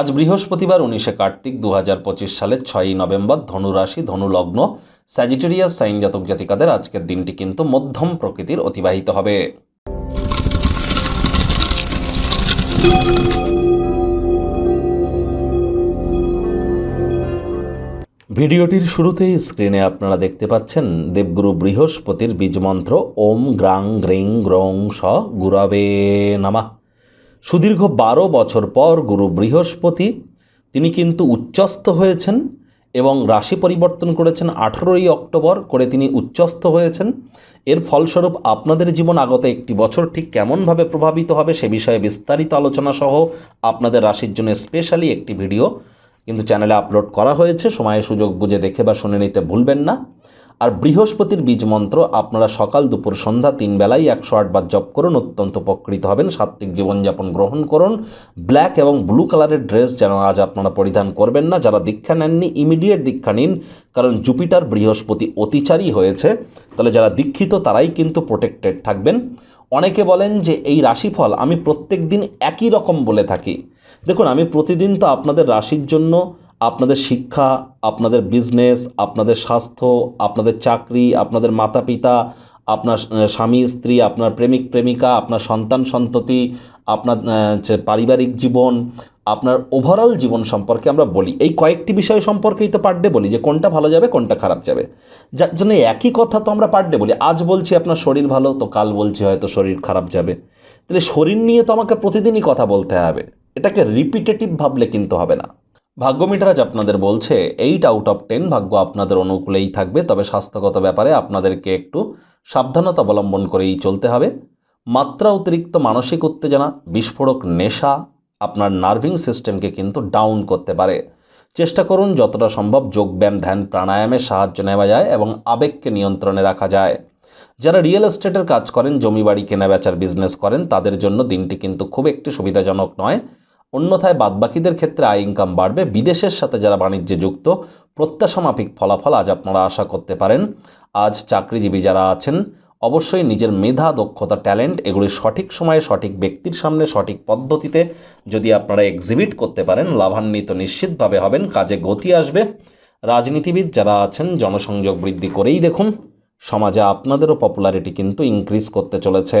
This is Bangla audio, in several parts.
আজ বৃহস্পতিবার উনিশে কার্তিক দু হাজার পঁচিশ সালের ছয়ই নভেম্বর ধনুরাশি, ধনুলগ্ন স্যাজিটেরিয়াস সাইন জাতক জাতিকাদের আজকের দিনটি কিন্তু মধ্যম প্রকৃতির অতিবাহিত হবে। ভিডিওটির শুরুতেই স্ক্রিনে আপনারা দেখতে পাচ্ছেন দেবগুরু বৃহস্পতির বীজমন্ত্র, ওম গ্রাং গ্রিং গ্রং স গুরবে নামা। সুদীর্ঘ বারো বছর পর গুরু বৃহস্পতি, তিনি কিন্তু উচ্চস্থ হয়েছেন এবং রাশি পরিবর্তন করেছেন আঠেরোই অক্টোবর করে তিনি উচ্চস্থ হয়েছেন। এর ফলস্বরূপ আপনাদের জীবন আগত একটি বছর ঠিক কেমনভাবে প্রভাবিত হবে সে বিষয়ে বিস্তারিত আলোচনা সহ আপনাদের রাশির জন্য স্পেশালি একটি ভিডিও কিন্তু চ্যানেলে আপলোড করা হয়েছে সময়ে সুযোগ বুঝে দেখে বা শুনে নিতে ভুলবেন না। আর বৃহস্পতির বীজ মন্ত্র আপনারা সকাল দুপুর সন্ধ্যা তিন বেলায় একশো আটবার জপ করুন, অত্যন্ত উপকৃত হবেন। সাত্ত্বিক জীবনযাপন গ্রহণ করুন। ব্ল্যাক এবং ব্লু কালারের ড্রেস যেন আজ আপনারা পরিধান করবেন না। যারা দীক্ষা নেননি, ইমিডিয়েট দীক্ষা নিন, কারণ জুপিটার বৃহস্পতি অতিচারী হয়েছে। তাহলে যারা দীক্ষিত, তারাই কিন্তু প্রোটেক্টেড থাকবেন। অনেকে বলেন যে এই রাশিফল আমি প্রত্যেক দিন একই রকম বলে থাকি। দেখুন, আমি প্রতিদিন তো আপনাদের রাশির জন্য আপনাদের শিক্ষা, আপনাদের বিজনেস আপনাদের স্বাস্থ্য, আপনাদের চাকরি, আপনাদের মাতা পিতা আপনার স্বামী, স্ত্রী, আপনার প্রেমিক, প্রেমিকা, আপনার সন্তান, সন্ততি, আপনার পারিবারিক জীবন, আপনার ওভারঅল জীবন সম্পর্কে আমরা বলি। এই কয়েকটি বিষয় সম্পর্কেই তো পার ডে বলি, যে কোনটা ভালো যাবে, কোনটা খারাপ যাবে। যার জন্য একই কথা তো আমরা পার ডে বলি। আজ বলছি আপনার শরীর ভালো, তো কাল বলছি হয়তো শরীর খারাপ যাবে। তাহলে শরীর নিয়ে তো আমাকে প্রতিদিনই কথা বলতে হবে। এটাকে রিপিটেটিভ ভাবলে কিন্তু হবে না। ভাগ্য মিটারাজ আপনাদের বলছে এইট আউট অফ টেন ভাগ্য আপনাদের অনুকূলেই থাকবে, তবে স্বাস্থ্যগত ব্যাপারে আপনাদেরকে একটু সাবধানতা অবলম্বন করেই চলতে হবে। মাত্রা অতিরিক্ত মানসিক উত্তেজনা, বিস্ফোরক নেশা আপনার নার্ভিং সিস্টেমকে কিন্তু ডাউন করতে পারে। চেষ্টা করুন যতটা সম্ভব যোগব্যায়াম, ধ্যান প্রাণায়ামের সাহায্য নেওয়া যায় এবং আবেগকে নিয়ন্ত্রণে রাখা যায়। যারা রিয়েল এস্টেটের কাজ করেন, জমি বাড়ি কেনা বেচার বিজনেস করেন, তাদের জন্য দিনটি কিন্তু খুব একটি সুবিধাজনক নয়। অন্যথায় বাদবাকিদের ক্ষেত্রে আয় ইনকাম বাড়বে। বিদেশের সাথে যারা বাণিজ্যে যুক্ত, প্রত্যাশামাফিক ফলাফল আজ আপনারা আশা করতে পারেন। আজ চাকরিজীবী যারা আছেন, অবশ্যই নিজের মেধা, দক্ষতা, ট্যালেন্ট এগুলি সঠিক সময়ে সঠিক ব্যক্তির সামনে, সঠিক পদ্ধতিতে যদি আপনারা এক্সিবিট করতে পারেন, লাভান্বিত নিশ্চিতভাবে হবেন, কাজে গতি আসবে। রাজনীতিবিদ যারা আছেন, জনসংযোগ বৃদ্ধি করেই দেখুন, সমাজে আপনাদেরও পপুলারিটি কিন্তু ইনক্রিজ করতে চলেছে।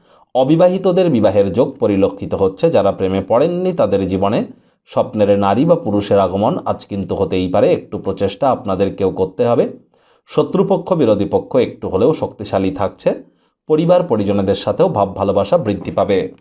অবিবাহিতদের বিবাহের যোগ পরিলক্ষিত হচ্ছে। যারা প্রেমে পড়েননি, তাদের জীবনে স্বপ্নের নারী বা পুরুষের আগমন আজ কিন্তু হতেই পারে। একটু প্রচেষ্টা আপনাদেরকেও করতে হবে। শত্রুপক্ষ, বিরোধী পক্ষ একটু হলেও শক্তিশালী থাকছে। পরিবার পরিজনেদের সাথেও ভাব ভালোবাসা বৃদ্ধি পাবে।